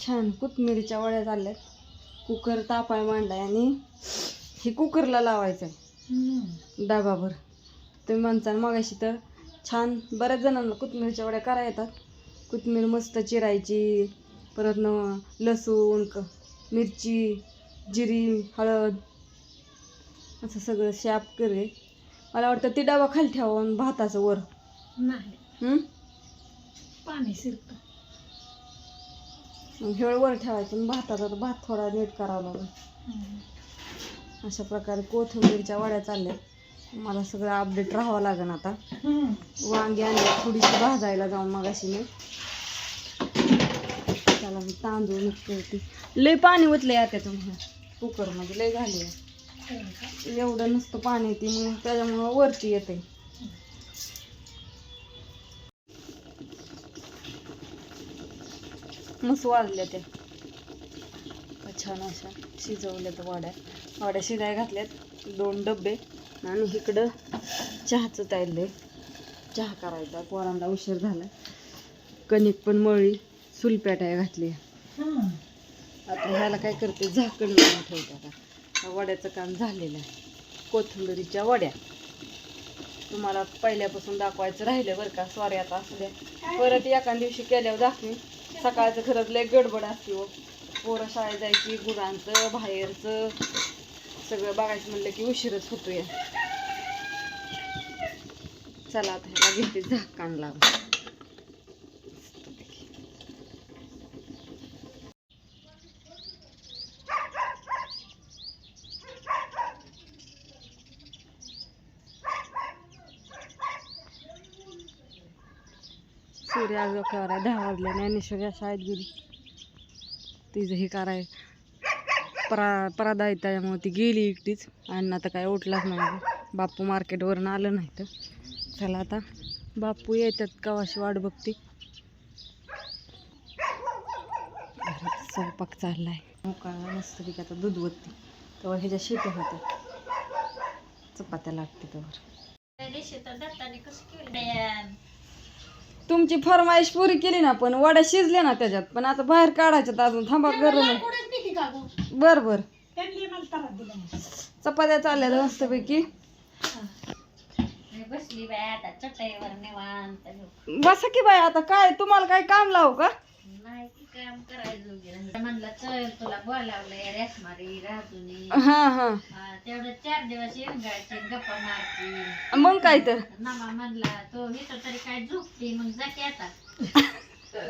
छान कोथमिरीच्या वड्या चालल्यात कुकर तापाय मांडलाय आणि हे कुकरला लावायचं आहे डबाभर. तुम्ही म्हणता मगाशी तर छान बऱ्याच जणांना कोथमिरीच्या वड्या करा येतात. कोथमीर मस्त चिरायची परत न लसूण क मिरची जिरी हळद असं सगळं शाप करे मला वाटतं ती डबा खाली ठेवा भाताचं वर. नाही. हं? पाणी शिरत. मग हेळ वर ठेवायचं आणि भाताचा तर भात थोडा नीट करावा लागेल. अशा प्रकारे कोथिंबीरच्या वड्या चालल्या. मला सगळं अपडेट राहावं लागेल आता. वांगी आणली थोडीशी भाजायला जाऊन मगाशी मी. त्याला मी तांदूळ निघते होती. लय पाणी ओतलंय आता तुम्ही कुकरमध्ये लय झाले एवढं नुसतं पाणी येते मग त्याच्यामुळं वरती येते मस्त वाजल्या त्या छान अशा शिजवल्यात वाड्या वाड्या शिजाय घातल्यात दोन डबे आणि इकडं चहाचं आहे चहा करायचा पोरांना उशीर झाला कणिक पण मळी सुलप्याटाय घातली आता ह्याला काय करते झाकण लावून ठेवतात आता वड्याचं काम झालेलं आहे कोथिंबीरीच्या वड्या तुम्हाला पहिल्यापासून दाखवायचं राहिलं बरं का स्वाऱ्या आता असू द्या परत एका दिवशी केल्यावर दाखवी सकाळचं खरंच लय गडबड असते हो. पोरं शाळेत जायची गुरांचं बाहेरचं सगळं बघायचं म्हणलं की उशीरच होतोय. चला आता ह्याला घेते झाकण लावून. सूर्य आज डोक्यावर आहे. दहा वाजले ज्ञानेश्वरी शाळेत गेली. तिचं हे कराय परा परादा आहे त्याच्यामुळे ती गेली एकटीच. आणि आता काय उठलाच नाही. बापू मार्केटवरून आलं नाही तर. चला आता. बापू येतात कवाशी वाट बघते. घरात स्वयंपाक चाललाय. मोकळा मस्त की आता दूध वतते तेव्हा ह्याच्या शेट्या होत्या चपात्या लागते तेव्हा तुमची फरमाईश पुरी केली ना पण वड्या शिजल्या ना त्याच्यात. पण आता बाहेर काढायच्यात अजून थांबा गरम. बर बर. चपात्या चालल्या मस्तपैकी. बसली बाय आता चटईवर निवांत बसा की बाय आता काय तुम्हाला काय काम लावू का? नाही की काम करायचं म्हणलं चल तुला बोलावलंय रेसमारी राजुनी हा हा. तेवढं चार दिवस येऊन जायचे गप्पा मारची मग काय तर. नामा म्हणला तो इथं तरी काय झोपते मग जा की आता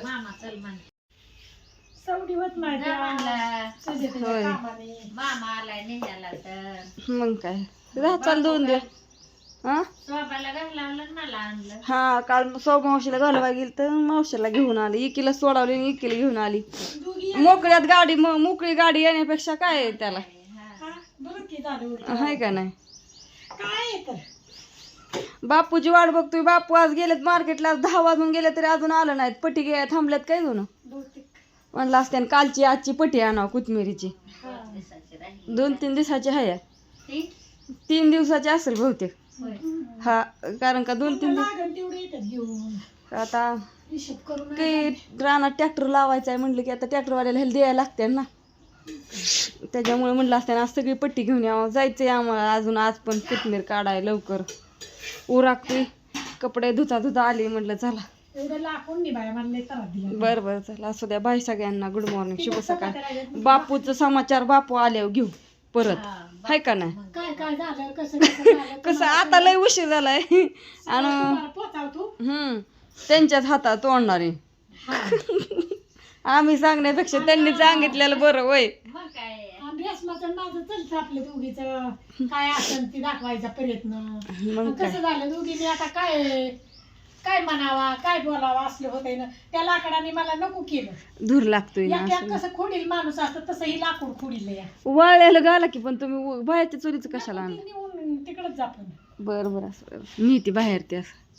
मामा चल म्हण सवडी होत नाही जा म्हणला होय मामा आलाय निघाला तर. मग काय. राह चाल दोन दिवस हा? हा काल सौ मावशीला घालवाय गेली तर मावशीला घेऊन आली. इकीला सोडावली आणि इकीला घेऊन आली. मोकळ्यात गाडी मोकळी गाडी येण्यापेक्षा काय आहे त्याला? बरं की झालं आहे का नाही? काय आहे तर? बापूची वाट बघतोय. बापू आज गेलेत मार्केटला दहा वाजून गेले तरी अजून आलं नाहीत. पटी गे थांबल्यात काय दोन म्हणलं असते कालची आजची पटी आणावं कोथमिरीची दोन तीन दिवसाची आहे. तीन? दिवसाची असेल बहुतेक. होय हा कारण का दोन तीन दिवस लागेल तेवढे येतात घेऊन. आता हिशोब करून काही रानात ट्रॅक्टर लावायचा आहे म्हणलं की आता ट्रॅक्टरवाल्याला ह्याला द्यायला लागते ना. त्याच्यामुळे म्हणलं असते ना आज सगळी पट्टी घेऊन यावं. जायचंय आम्हाला अजून आज पण कोथमीर काढाय लवकर. उराकते कपडे धुता धुता आली म्हटलं चला. एवढं लाखून नाही बाय मला लय त्रास दिला. बरं बरं चला. असू द्या. बाय सगळ्यांना. गुड मॉर्निंग शुभ सकाळ. बापूचं समाचार बापू आल्यावर घेऊ. परत. हाय का नाही? काय काय झालं? कसं कसं झालं? कसं आता लय उशीर झालाय. आणि तुम्हाला पोचाव तू. हम्म त्यांच्याच हातात तोडणारे. आम्ही सांगण्यापेक्षा त्यांनी सांगितलेलं बरं वय. मग काय? माझं चलतं आपलं दोघीच. काय असेल ती दाखवायचा प्रयत्न. मग काय कसं झालं दोघींनी? आता काय? काय म्हणावा काय बोलावा असलं होतंय ना त्या लाकडाने मला नको केलं. धूर लागतोय ना या असं. कसं खोडील माणूस असतं तसंही लाकूड खोडील या. वाळल्याला गाला की पण तुम्ही उ- बाहेरच्या चोरीचं कशाला आणलं तिकडच जातो बरं बरं असं नीती बाहेर ते असं.